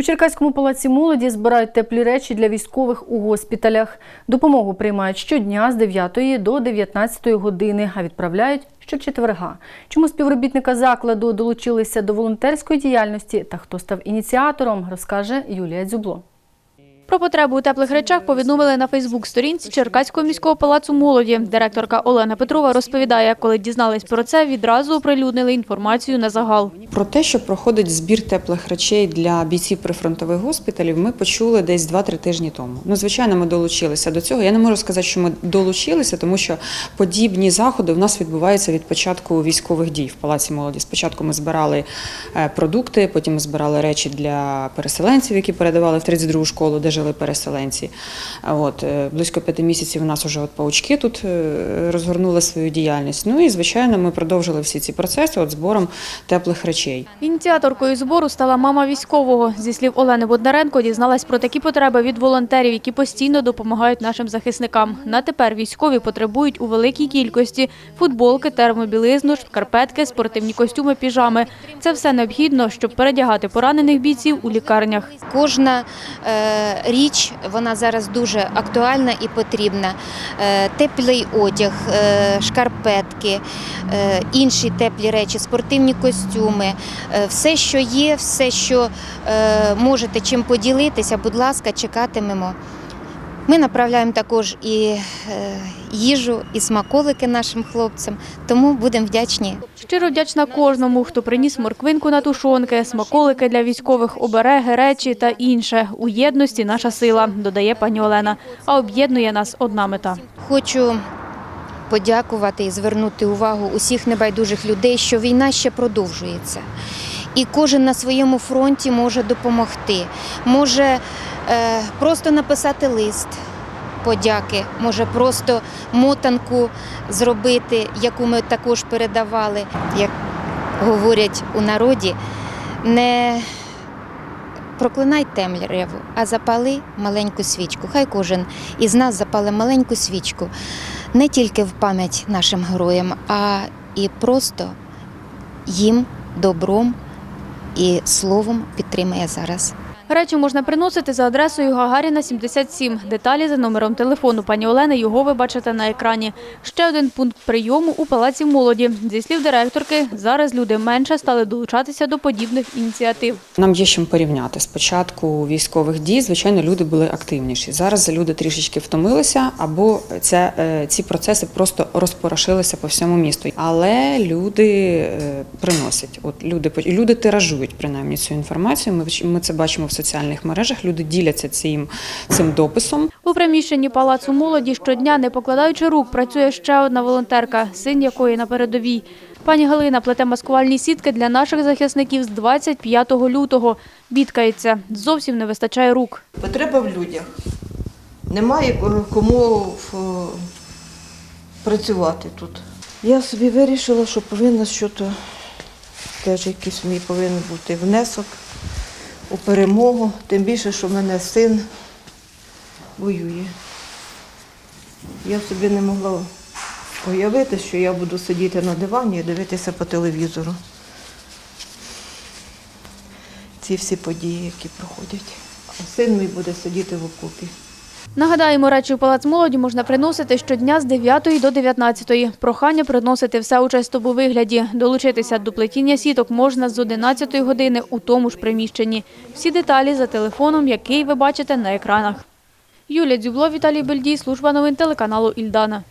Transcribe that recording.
У Черкаському палаці молоді збирають теплі речі для військових у госпіталях. Допомогу приймають щодня з 9 до 19 години, а відправляють щочетверга. Чому співробітника закладу долучилися до волонтерської діяльності та хто став ініціатором, розкаже Юлія Дзюбло. Про потребу у теплих речах повідомили на Фейсбук-сторінці Черкаського міського палацу молоді. Директорка Олена Петрова розповідає, коли дізнались про це, відразу оприлюднили інформацію на загал. Про те, що проходить збір теплих речей для бійців прифронтових госпіталів, ми почули десь 2-3 тижні тому. Ну, звичайно, ми долучилися до цього. Я не можу сказати, що ми долучилися, тому що подібні заходи в нас відбуваються від початку військових дій в Палаці молоді. Спочатку ми збирали е, продукти, потім ми збирали речі для переселенців, які передавали в 32 школу, де жили переселенці. А От е, близько п'яти місяців у нас вже от паучки тут е, розгорнули свою діяльність. Ну і звичайно, ми продовжили всі ці процеси от збором теплих речей. Ініціаторкою збору стала мама військового. Зі слів Олени Боднаренко, дізналась про такі потреби від волонтерів, які постійно допомагають нашим захисникам. На тепер військові потребують у великій кількості футболки, термобілизну, шкарпетки, спортивні костюми, піжами. Це все необхідно, щоб передягати поранених бійців у лікарнях. Кожна е, річ вона зараз дуже актуальна і потрібна. Е, теплий одяг, е, шкарпетки, е, інші теплі речі, спортивні костюми, все, що є, все, що можете чим поділитися, будь ласка, чекатимемо. Ми направляємо також і е, їжу, і смаколики нашим хлопцям, тому будемо вдячні Щиро вдячна кожному, хто приніс морквинку на тушонки, смаколики для військових, обереги, речі та інше. У єдності наша сила, додає пані Олена. А об'єднує нас одна мета. Хочу подякувати і звернути увагу усіх небайдужих людей, що війна ще продовжується. І кожен на своєму фронті може допомогти. Може просто написати лист подяки, може просто мотанку зробити, яку ми також передавали. Як говорять у народі, не проклинай темряву, а запали маленьку свічку. Хай кожен із нас запали маленьку свічку не тільки в пам'ять нашим героям, а і просто їм добром і словом підтримає зараз. Речі можна приносити за адресою Гагаріна 77. Деталі за номером телефону пані Олени його ви бачите на екрані. Ще один пункт прийому у палаці молоді. Зі слів директорки, зараз люди менше стали долучатися до подібних ініціатив. Нам є чим порівняти. Спочатку військових дій, звичайно, люди були активніші. Зараз люди трішечки втомилися, або це, ці процеси просто розпорошилися по всьому місту. Але люди е, приносять. От люди, люди тиражують принаймні цю інформацію. Ми, ми це бачимо в соціальних мережах. Люди діляться цим, цим дописом. У приміщенні палацу молоді щодня, не покладаючи рук, працює ще одна волонтерка, син якої на передовій. Пані Галина плете маскувальні сітки для наших захисників з 25 лютого. Бідкається, зовсім не вистачає рук. Потреба в людях. Немає кому е, працювати тут. Я собі вирішила, що повинна щось, теж якийсь мій повинен бути внесок у перемогу, тим більше, що в мене син воює. Я собі не могла уявити, що я буду сидіти на дивані і дивитися по телевізору. Ці всі події, які проходять. А син мій буде сидіти в окопі. Нагадаємо, речі в палац молоді можна приносити щодня з 9 до 19. Прохання приносити все у чистому вигляді. Долучитися до плетіння сіток можна з 11 години у тому ж приміщенні. Всі деталі за телефоном, який ви бачите на екранах. Юлія Дзюбло, Віталій Бельдій, служба новин телеканалу Ільдана.